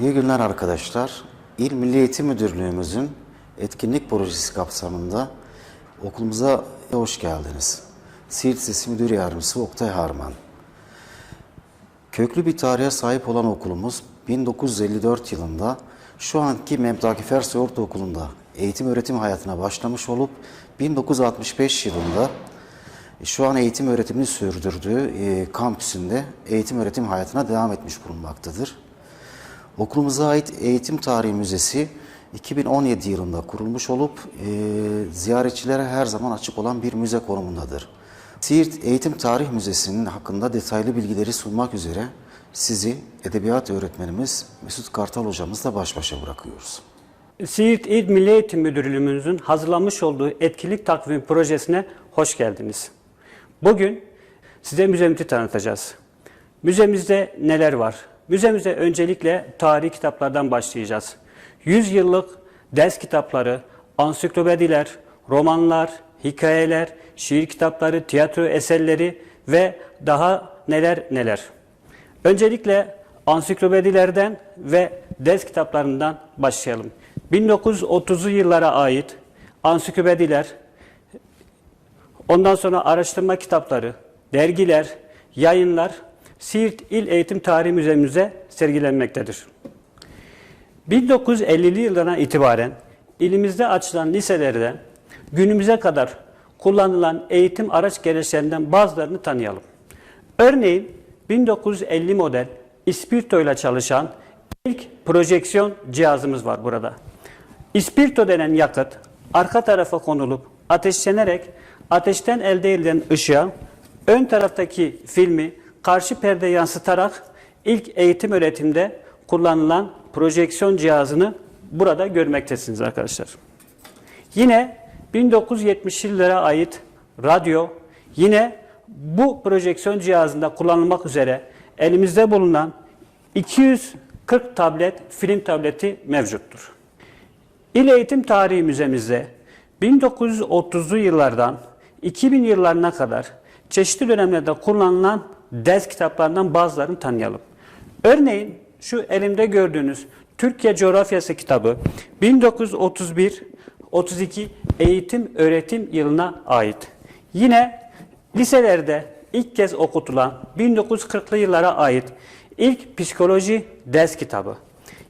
İyi günler arkadaşlar. İl Milli Eğitim Müdürlüğümüzün etkinlik projesi kapsamında okulumuza hoş geldiniz. Siirt Lisesi Müdür Yardımcısı Oktay Harman. Köklü bir tarihe sahip olan okulumuz 1954 yılında şu anki Memdaki Fersi Ortaokulu'nda eğitim öğretim hayatına başlamış olup 1965 yılında şu an eğitim öğretimini sürdürdüğü e, kampüsünde eğitim öğretim hayatına devam etmiş bulunmaktadır. Okulumuza ait Eğitim Tarihi Müzesi 2017 yılında kurulmuş olup e, ziyaretçilere her zaman açık olan bir müze konumundadır. Siirt Eğitim Tarih Müzesi'nin hakkında detaylı bilgileri sunmak üzere sizi edebiyat öğretmenimiz Mesut Kartal hocamızla baş başa bırakıyoruz. Siirt İl Milli Eğitim Müdürlüğümüzün hazırlamış olduğu etkinlik takvimi projesine hoş geldiniz. Bugün size müzemizi tanıtacağız. Müzemizde neler var? Müzemizde öncelikle tarihi kitaplardan başlayacağız. 100 yıllık ders kitapları, ansiklopediler, romanlar, hikayeler, şiir kitapları, tiyatro eserleri ve daha neler neler. Öncelikle ansiklopedilerden ve ders kitaplarından başlayalım. 1930'lu yıllara ait ansiklopediler, ondan sonra araştırma kitapları, dergiler, yayınlar Siirt İl Eğitim Tarihi Müzemizde sergilenmektedir. 1950'li yıllardan itibaren ilimizde açılan liselerden günümüze kadar kullanılan eğitim araç gereçlerinden bazılarını tanıyalım. Örneğin 1950 model ispirto ile çalışan ilk projeksiyon cihazımız var burada. İspirto denen yakıt arka tarafa konulup ateşlenerek ateşten elde edilen ışığa ön taraftaki filmi karşı perde yansıtarak ilk eğitim öğretimde kullanılan projeksiyon cihazını burada görmektesiniz arkadaşlar. Yine 1970 yıllara ait radyo yine bu projeksiyon cihazında kullanılmak üzere elimizde bulunan 240 tablet film tableti mevcuttur. İl Eğitim Tarihi Müzemizde 1930'lu yıllardan 2000 yıllarına kadar çeşitli dönemlerde kullanılan ders kitaplarından bazılarını tanıyalım. Örneğin şu elimde gördüğünüz Türkiye Coğrafyası kitabı 1931-32 eğitim öğretim yılına ait. Yine liselerde ilk kez okutulan 1940'lı yıllara ait ilk psikoloji ders kitabı.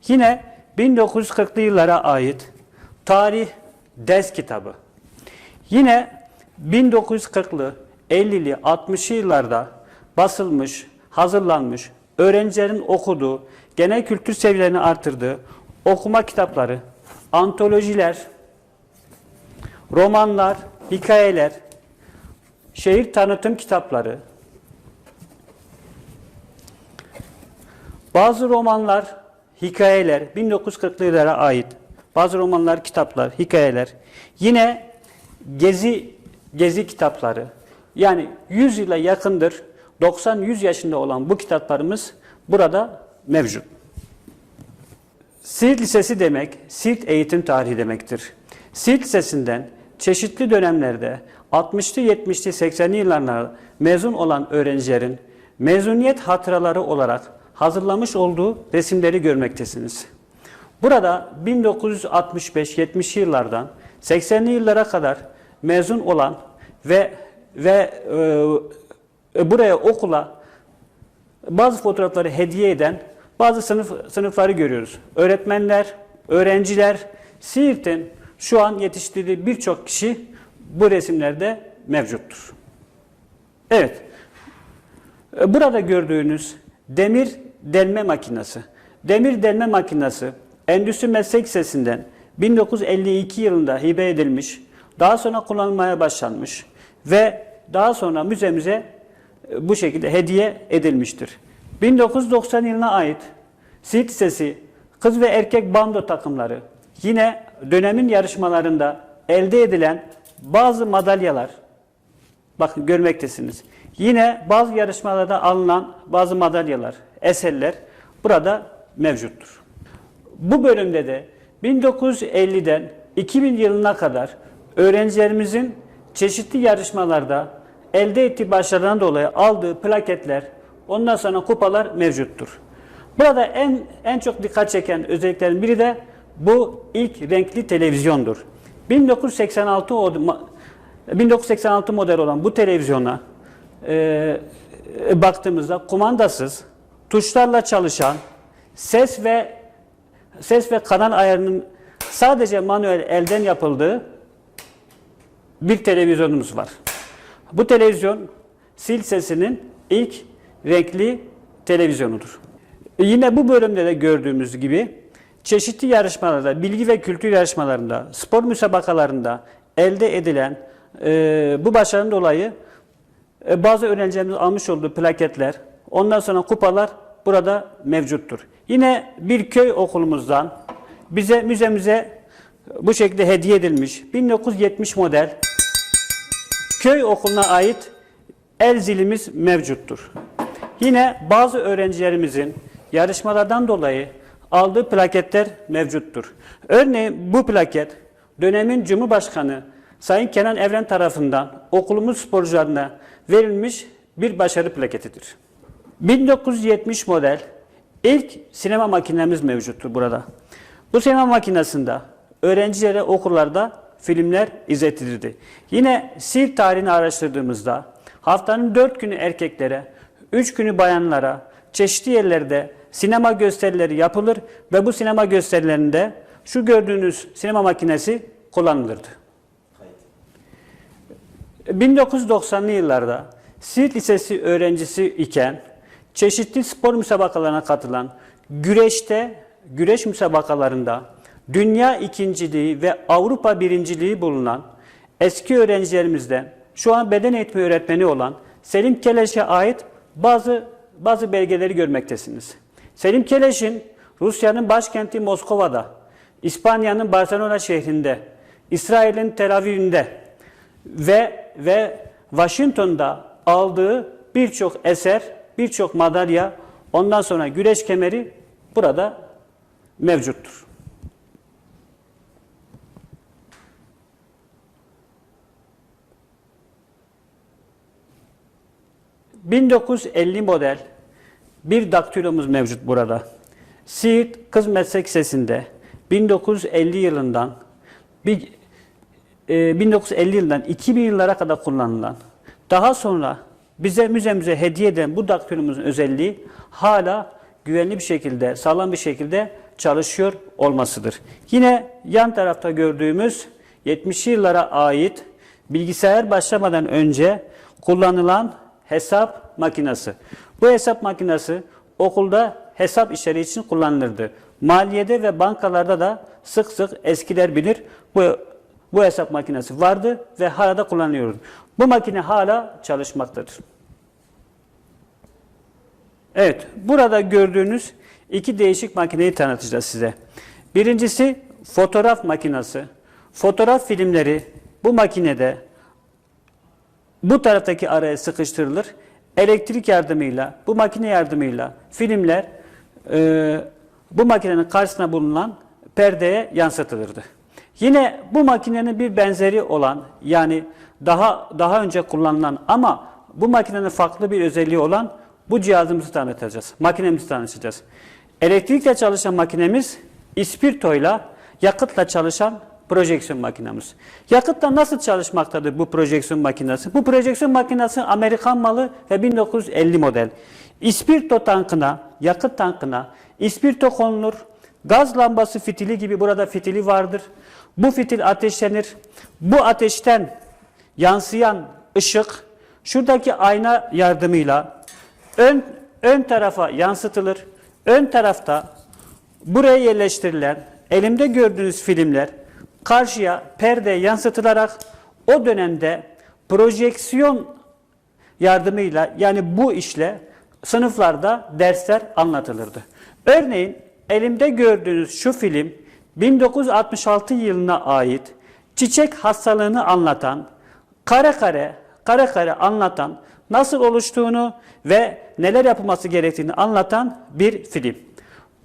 Yine 1940'lı yıllara ait tarih ders kitabı. Yine 1940'lı, 50'li, 60'lı yıllarda basılmış, hazırlanmış, öğrencilerin okuduğu, genel kültür seviyelerini artırdığı okuma kitapları, antolojiler, romanlar, hikayeler, şehir tanıtım kitapları, bazı romanlar, hikayeler, 1940'lı yıllara ait bazı romanlar, kitaplar, hikayeler, yine gezi gezi kitapları, yani 100 yıla yakındır 90-100 yaşında olan bu kitaplarımız burada mevcut. Siirt Lisesi demek, Siirt eğitim tarihi demektir. Siirt Lisesi'nden çeşitli dönemlerde 60'lı, 70'li, 80'li yıllarında mezun olan öğrencilerin mezuniyet hatıraları olarak hazırlamış olduğu resimleri görmektesiniz. Burada 1965-70'li yıllardan 80'li yıllara kadar mezun olan ve ve e, buraya okula bazı fotoğrafları hediye eden bazı sınıf sınıfları görüyoruz. Öğretmenler, öğrenciler, Siirt'in şu an yetiştirdiği birçok kişi bu resimlerde mevcuttur. Evet. E, Burada gördüğünüz demir delme makinesi. Demir delme makinesi Endüstri Meslek Lisesi'nden 1952 yılında hibe edilmiş, daha sonra kullanılmaya başlanmış ve daha sonra müzemize e, bu şekilde hediye edilmiştir. 1990 yılına ait Siirt Lisesi kız ve erkek bando takımları yine dönemin yarışmalarında elde edilen bazı madalyalar bakın görmektesiniz. Yine bazı yarışmalarda alınan bazı madalyalar, eserler burada mevcuttur. Bu bölümde de 1950'den 2000 yılına kadar öğrencilerimizin çeşitli yarışmalarda elde ettiği başarıdan dolayı aldığı plaketler, ondan sonra kupalar mevcuttur. Burada en en çok dikkat çeken özelliklerin biri de bu ilk renkli televizyondur. 1986 o- ma- 1986 model olan bu televizyona e, e, baktığımızda kumandasız, tuşlarla çalışan, ses ve ses ve kanal ayarının sadece manuel elden yapıldığı bir televizyonumuz var. Bu televizyon sil sesinin ilk renkli televizyonudur. E, Yine bu bölümde de gördüğümüz gibi çeşitli yarışmalarda, bilgi ve kültür yarışmalarında, spor müsabakalarında elde edilen e, bu başarının dolayı e, bazı öğrencilerimiz almış olduğu plaketler, ondan sonra kupalar burada mevcuttur. Yine bir köy okulumuzdan bize müzemize bu şekilde hediye edilmiş 1970 model köy okuluna ait el zilimiz mevcuttur. Yine bazı öğrencilerimizin yarışmalardan dolayı aldığı plaketler mevcuttur. Örneğin bu plaket dönemin Cumhurbaşkanı Sayın Kenan Evren tarafından okulumuz sporcularına verilmiş bir başarı plaketidir. 1970 model ilk sinema makinemiz mevcuttur burada. Bu sinema makinesinde öğrencilere okullarda filmler izletilirdi. Yine sil tarihini araştırdığımızda haftanın 4 günü erkeklere, 3 günü bayanlara çeşitli yerlerde sinema gösterileri yapılır ve bu sinema gösterilerinde şu gördüğünüz sinema makinesi kullanılırdı. 1990'lı yıllarda Siirt Lisesi öğrencisi iken çeşitli spor müsabakalarına katılan güreşte, güreş müsabakalarında dünya ikinciliği ve Avrupa birinciliği bulunan eski öğrencilerimizden şu an beden eğitimi öğretmeni olan Selim Keleş'e ait bazı bazı belgeleri görmektesiniz. Selim Keleş'in Rusya'nın başkenti Moskova'da, İspanya'nın Barcelona şehrinde, İsrail'in Tel Aviv'inde ve ve Washington'da aldığı birçok eser, birçok madalya, ondan sonra güreş kemeri burada mevcuttur. ...1950 model bir daktilomuz mevcut burada. Siirt Kız Meslek Lisesi'nde 1950 yılından bir e, 1950 yılından 2000 yıllara kadar kullanılan, daha sonra bize müzemize hediye eden bu daktilomuzun özelliği hala güvenli bir şekilde, sağlam bir şekilde çalışıyor olmasıdır. Yine yan tarafta gördüğümüz 70'li yıllara ait bilgisayar başlamadan önce kullanılan hesap makinesi. Bu hesap makinesi okulda hesap işleri için kullanılırdı. Maliyede ve bankalarda da sık sık eskiler bilir bu bu hesap makinesi vardı ve hala da kullanıyoruz. Bu makine hala çalışmaktadır. Evet, burada gördüğünüz iki değişik makineyi tanıtacağız size. Birincisi fotoğraf makinesi. Fotoğraf filmleri bu makinede bu taraftaki araya sıkıştırılır. Elektrik yardımıyla, bu makine yardımıyla filmler e, bu makinenin karşısına bulunan perdeye yansıtılırdı. Yine bu makinenin bir benzeri olan yani daha daha önce kullanılan ama bu makinenin farklı bir özelliği olan bu cihazımızı tanıtacağız. Makinemizi tanıtacağız. Elektrikle çalışan makinemiz ispirtoyla yakıtla çalışan projeksiyon makinemiz. Yakıtla nasıl çalışmaktadır bu projeksiyon makinesi? Bu projeksiyon makinesi Amerikan malı ve 1950 model. İspirto tankına, yakıt tankına ispirto konulur. Gaz lambası fitili gibi burada fitili vardır. Bu fitil ateşlenir. Bu ateşten yansıyan ışık şuradaki ayna yardımıyla ön ön tarafa yansıtılır. Ön tarafta buraya yerleştirilen elimde gördüğünüz filmler karşıya perde yansıtılarak o dönemde projeksiyon yardımıyla yani bu işle sınıflarda dersler anlatılırdı. Örneğin elimde gördüğünüz şu film 1966 yılına ait çiçek hastalığını anlatan, kare kare, kare kare anlatan, nasıl oluştuğunu ve neler yapılması gerektiğini anlatan bir film.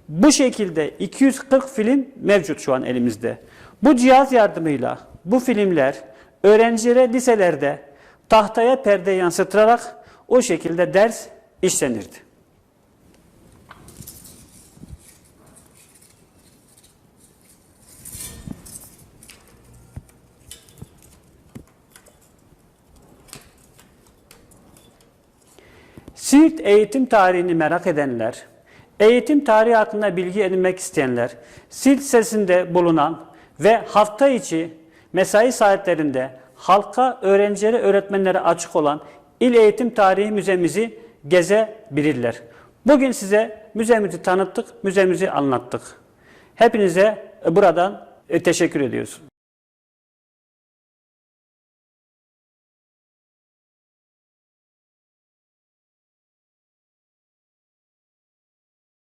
Bu şekilde 240 film mevcut şu an elimizde. Bu cihaz yardımıyla bu filmler öğrencilere liselerde tahtaya perde yansıtılarak o şekilde ders işlenirdi. Siirt eğitim tarihini merak edenler, eğitim tarihi hakkında bilgi edinmek isteyenler, Siirt sesinde bulunan ve hafta içi mesai saatlerinde halka, öğrencilere, öğretmenlere açık olan İl Eğitim Tarihi Müzemizi gezebilirler. Bugün size müzemizi tanıttık, müzemizi anlattık. Hepinize buradan e, teşekkür ediyoruz.